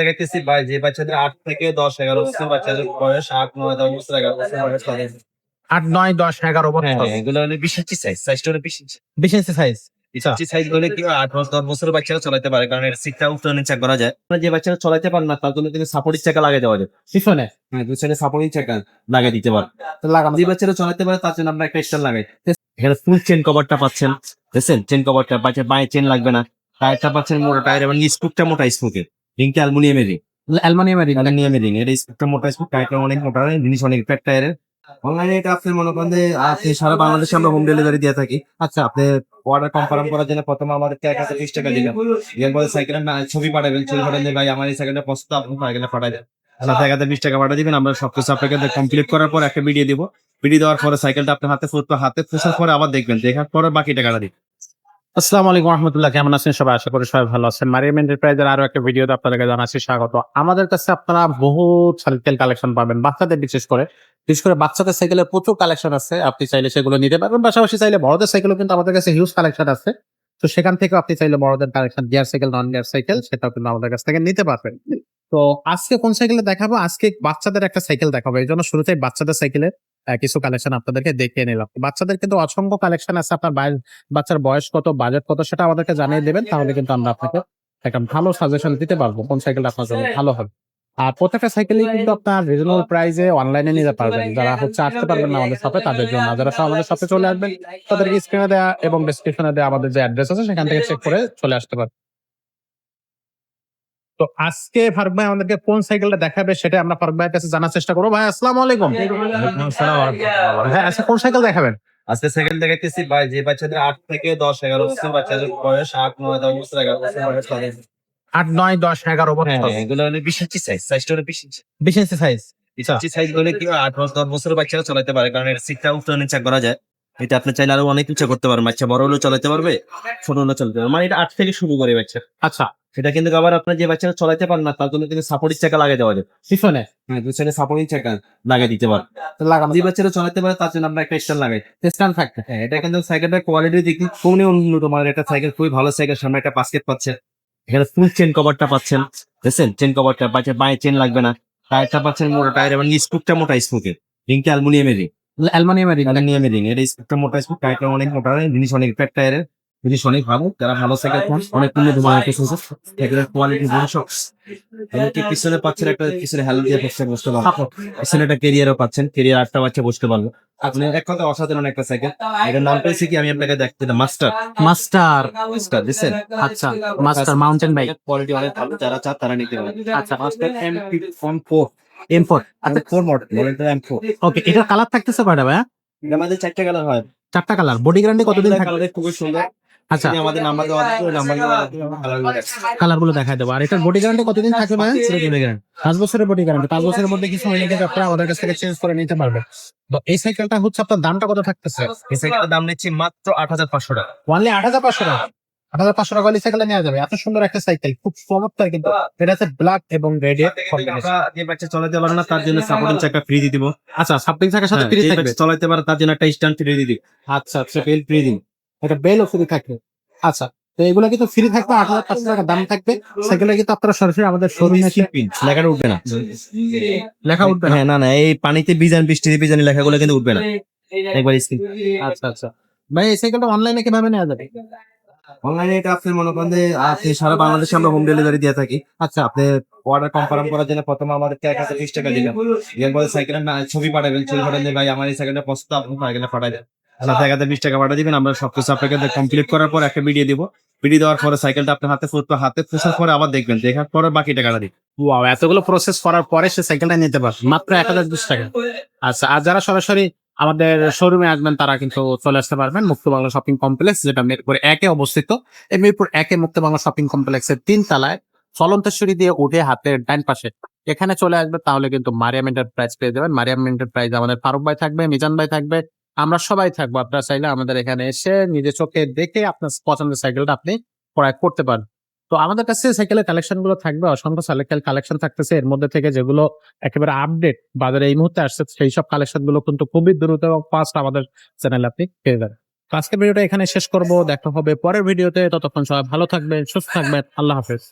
দেখাইতেছি ভাই যে বাচ্চাদের আট থেকে দশ এগারো বছর বাচ্চাদের বয়স আট নয় দশ বছর এগারো বছর বয়স আট নয় দশ এগারো হ্যাঁ বছর এগুলো হলো বিশ ইঞ্চি সাইজ সাইজটা হলো বিশ ইঞ্চি। বিশ ইঞ্চি সাইজ ইঞ্চি সাইজ হলে কি আট দশ বছরের বাচ্চারা চলাতে পারে কারণ এর সিটটা উত্তর নিচে করা যায়। যে বাচ্চারা চলাতে পারে না তার জন্য কিন্তু সাপোর্টিং চাকা লাগিয়ে দেওয়া যায়। পিছনে। হ্যাঁ দুই সাপোর্টিং চাকা লাগিয়ে দিতে পারে লাগানো যে বাচ্চারা চলাতে পারে তার জন্য আমরা একটা স্টার লাগাই। এখানে ফুল চেন কভারটা পাচ্ছেন। দেখছেন? চেন কভারটা চেন লাগবে না। টায়ারটা পাচ্ছেন মোটা টায়ার এবং স্পুকটা মোটা স্পুকের রিংটা অ্যালুমিনিয়ামের রিং অ্যালমানিয়ামের অ্যালুমিনিয়ামের রিং এটা স্পুকটা মোটা স্পুক টায়ারটা অনেক মোটা জিনিস অনেক ফ্যাট টায়ারের অনলাইনে এটা আপনি মনে করেন যে আপনি সারা বাংলাদেশে আমরা হোম ডেলিভারি দিয়ে থাকি আচ্ছা আপনি অর্ডার কনফার্ম করার জন্য প্রথমে আমাদেরকে এক হাজার বিশ টাকা দিলেন এরপরে সাইকেলের ছবি পাঠাবেন ছবি পাঠান যে ভাই আমার এই সাইকেলটা পছন্দ আপনি সাইকেলটা পাঠাই দেন সাথে এক হাজার বিশ টাকা পাঠা দিবেন আমরা সবকিছু আপনাকে কমপ্লিট করার পর একটা ভিডিও দিব ভিডিও দেওয়ার পরে সাইকেলটা আপনার হাতে ফুটবে হাতে ফুসার পরে আবার দেখবেন দেখার পরে বাকি টাকাটা দিবেন আসসালামু আলাইকুম রহমতুল্লাহ, কেমন আছেন সবাই? আশা করি সবাই ভালো আছেন। মারিয়াম এন্টারপ্রাইজের আরও একটা ভিডিওতে আপনাদেরকে জানাচ্ছি স্বাগত। আমাদের কাছে আপনারা বহুত সাইকেল কালেকশন পাবেন, বাচ্চাদের বিশেষ করে। বিশেষ করে বাচ্চাদের সাইকেলের প্রচুর কালেকশন আছে। আপনি চাইলে সেগুলো নিতে পারবেন, পাশাপাশি চাইলে বড়দের সাইকেলও কিন্তু আমাদের কাছে হিউজ কালেকশন আছে। তো সেখান থেকে আপনি চাইলে বড়দের collection gear cycle non gear cycle সেটাও কিন্তু আমাদের কাছ থেকে নিতে পারবেন। তো আজকে কোন সাইকেলে দেখাবো? আজকে বাচ্চাদের একটা সাইকেল দেখাবো। এই জন্য শুরুতেই বাচ্চাদের সাইকেলের কিছু কালেকশন আপনাদেরকে দেখিয়ে নিলাম। বাচ্চাদের কিন্তু অসংখ্য কালেকশন আছে। আপনার বাচ্চার বয়স কত বাজেট কত সেটা আমাদেরকে জানিয়ে দেবেন, তাহলে কিন্তু আমরা আপনাকে একটা ভালো সাজেশন দিতে পারব কোন সাইকেলটা আপনার জন্য ভালো হবে। আর প্রত্যেকটা সাইকেলই কিন্তু আপনার রিজনেবল প্রাইসে অনলাইনে নিতে পারবেন। যারা হচ্ছে আসতে পারবেন না আমাদের শপে তাদের জন্য। যারা আমাদের শপে চলে আসবেন তাদেরকে স্ক্রিনে দেওয়া এবং ডিসক্রিপশনে দেওয়া আমাদের যে অ্যাড্রেস আছে, সেখান থেকে চেক করে চলে আসতে পারবেন। তো আজকে ফারুক ভাই আমাদেরকে কোন সাইকেলটা দেখাবে সেটা আমরা ফারুক ভাইয়ের কাছে জানার চেষ্টা করব। ভাই আসসালামু আলাইকুম। হ্যাঁ আজকে কোন সাইকেল দেখাবেন? আজকে সেকেন্ড দেখাইতেছি ভাই যে বাচ্চাদের আট থেকে দশ এগারো বছর বাচ্চাদের বয়স আট নয় দশ বছর এগারো বছর বয়স আট নয় দশ এগারো হ্যাঁ বছর এগুলো হলো বিশ ইঞ্চি সাইজ সাইজটা হলো বিশ ইঞ্চি। বিশ ইঞ্চি সাইজ বিশ ইঞ্চি সাইজ হলে কি হয়, আট বছর দশ বছরের বাচ্চারা চালাতে পারে? কারণ এর সিটটা উত্তর নিচে করা যায়। এটা আপনি চাইলে আরও অনেক কিছু করতে পারেন বাচ্চা বড় হলেও চালাতে পারবে ছোট হলেও চালাতে পারবে। মানে এটা আট থেকে শুরু করে বাচ্চা। আচ্ছা সেটা কিন্তু আবার আপনার যে বাচ্চারা চলাতে পারে না তার জন্য কিন্তু সাপোর্টিং চাকা লাগিয়ে দেওয়া যায়। পিছনে হ্যাঁ দুই সাইডে সাপোর্টিং চাকা লাগিয়ে দিতে পারে। লাগানো যে বাচ্চারা চলাতে পারে তার জন্য আমরা একটা স্টার লাগাই। স্ট্যান্ড থাকবে হ্যাঁ এটা কিন্তু সাইকেলটার কোয়ালিটির দিক থেকে খুবই উন্নত মানের একটা সাইকেল খুবই ভালো সাইকেল সামনে একটা বাস্কেট পাচ্ছে। এখানে ফুল চেন কভারটা পাচ্ছেন দেখছেন চেন কভারটা বাচ্চার পায়ে চেন লাগবে না। টায়ারটা পাচ্ছেন মোটা টায়ার এবং স্পুকটা মোটা স্পুকের রিংটা অ্যালুমিনিয়ামের রিং অ্যালমানিয়ামের অ্যালুমিনিয়ামের রিং এটা স্পুকটা মোটা স্পুক টায়ারটা অনেক মোটা জিনিস অনেক ফ্যাট টায়ারের। জিনিস অনেক ভালো যারা ভালো সাইকেল চান অনেক উন্নত মানের কিছু সাইকেলের কোয়ালিটি জিনিস এমনকি পিছনে পাচ্ছেন একটা পিছনে হ্যালো দিয়ে বসতে বসতে পারবেন পিছনে একটা কেরিয়ারও পাচ্ছেন কেরিয়ার আটটা বাচ্চা বসতে পারবে আপনি এক কথা অসাধারণ একটা সাইকেল এটার নাম পেয়েছি কি আমি আপনাকে দেখতে মাস্টার মাস্টার মাস্টার দিচ্ছেন আচ্ছা মাস্টার মাউন্টেন বাইক কোয়ালিটি অনেক ভালো যারা চান তারা নিতে পারে আচ্ছা master M phone four M four আচ্ছা ফোর মডেল মডেলটা এম ফোর ওকে এটার কালার থাকতেছে কয়টা ভাই আমাদের চারটে কালার হয় চারটা কালার বডি গ্যারান্টি কতদিন থাকবে কালার খুবই সুন্দর আচ্ছা। আমাদের নাম্বার দেওয়া আছে নাম্বার কালার কালার দেবো। আর এটার বডি গ্যারান্টি কতদিন থাকবে পাঁচ বছরের বডি গ্যারান্টি পাঁচ বছরের মধ্যে কিছু হয়ে গেলে আপনারা আমাদের কাছ থেকে চেঞ্জ করে নিতে পারবেন। তো এই সাইকেলটা হচ্ছে আপনার দামটা কত থাকতেছে? এই দাম নিচ্ছি মাত্র আট হাজার পাঁচশো টাকা। আট হাজার পাঁচশো টাকা? আট হাজার পাঁচশো টাকা সাইকেলটা নেওয়া যাবে। এত সুন্দর একটা সাইকেল খুব চমৎকার কিন্তু। এটা আছে ব্ল্যাক এবং রেড কম্বিনেশন আমরা যে বাচ্চা চালাতে পারে না তার জন্য সাপোর্টিং চাকা ফ্রি দিয়ে দিব। আচ্ছা সাথে হ্যাঁ, ফ্রি যে থাকবে। বাচ্চা পারে তার জন্য একটা স্ট্যান্ড ফ্রি দিয়ে দিব। আচ্ছা আচ্ছা ফ্রি দিন। এটা বেলও ফ্রি থাকে। আচ্ছা তো এগুলো কিন্তু ফ্রি থাকবে আট হাজার পাঁচশো টাকা দাম থাকবে। সেগুলো কিন্তু আপনারা সরাসরি আমাদের শোরুমে এসে লেখাটা উঠবে না। লেখা উঠবে না? হ্যাঁ না না এই পানিতে বিজান বৃষ্টিতে বিজানি লেখাগুলো কিন্তু উঠবে না। একবার স্ক্রিন আচ্ছা আচ্ছা। ভাই এই সাইকেলটা অনলাইনে কীভাবে নেওয়া যাবে? অনলাইনে এটা আপনি মনে করেন যে আপনি সারা বাংলাদেশে আমরা হোম ডেলিভারি দিয়ে থাকি। আচ্ছা। আপনি অর্ডার কনফার্ম করার জন্য প্রথমে আমাদেরকে এক হাজার বিশ টাকা দিলেন এরপরে সাইকেলের ছবি পাঠাবেন। ছবি পাঠান যে ভাই আমার এই সাইকেলটা পছন্দ আপনি সাইকেলটা পাঠাই দেন। সাথে এক হাজার বিশ টাকা পাঠা দিবেন আমরা সবকিছু আপনাকে কমপ্লিট করার পর একটা ভিডিও দিব। ভিডিও দেওয়ার পরে সাইকেলটা আপনার হাতে ফুটবে। হাতে ফুসার পরে আবার দেখবেন দেখার পরে বাকি টাকাটা দিবেন। ওয়াও এতগুলো প্রসেস করার পরে সে সাইকেলটা নিতে পারবে। মাত্র এক হাজার বিশ টাকা। আচ্ছা আর যারা সরাসরি আমাদের শোরুমে আসবেন তারা কিন্তু চলে আসতে পারবেন। মুক্ত বাংলা শপিং কমপ্লেক্স যেটা মিরপুর একে অবস্থিত। এই মিরপুর একে মুক্ত বাংলা শপিং কমপ্লেক্সের তিন তলায় চলন্তেশ্বরী দিয়ে উঠে হাতের ডাইন পাশে। এখানে চলে আসবে তাহলে কিন্তু মারিয়াম এন্টারপ্রাইজ পেয়ে যাবেন। মারিয়াম এন্টারপ্রাইজ আমাদের ফারুক ভাই থাকবে মিজান ভাই থাকবে আমরা সবাই থাকব। আপনারা চাইলে আমাদের এখানে এসে নিজের চোখে দেখে আপনার পছন্দের সাইকেলটা আপনি ক্রয় করতে পারেন। তো আমাদের কাছে সাইকেলের কালেকশনগুলো থাকবে। অসংখ্য সাইকেল কালেকশন থাকতেছে। এর মধ্যে থেকে যেগুলো একেবারে আপডেট বাজারে এই মুহূর্তে আসছে, সেই সব কালেকশনগুলো কিন্তু খুবই দ্রুত এবং ফাস্ট আমাদের চ্যানেলে আপনি পেয়ে যাবেন। আজকের ভিডিওটা এখানে শেষ করব। দেখা হবে পরের ভিডিওতে। ততক্ষণ সবাই ভালো থাকবেন, সুস্থ থাকবেন। আল্লাহ হাফেজ।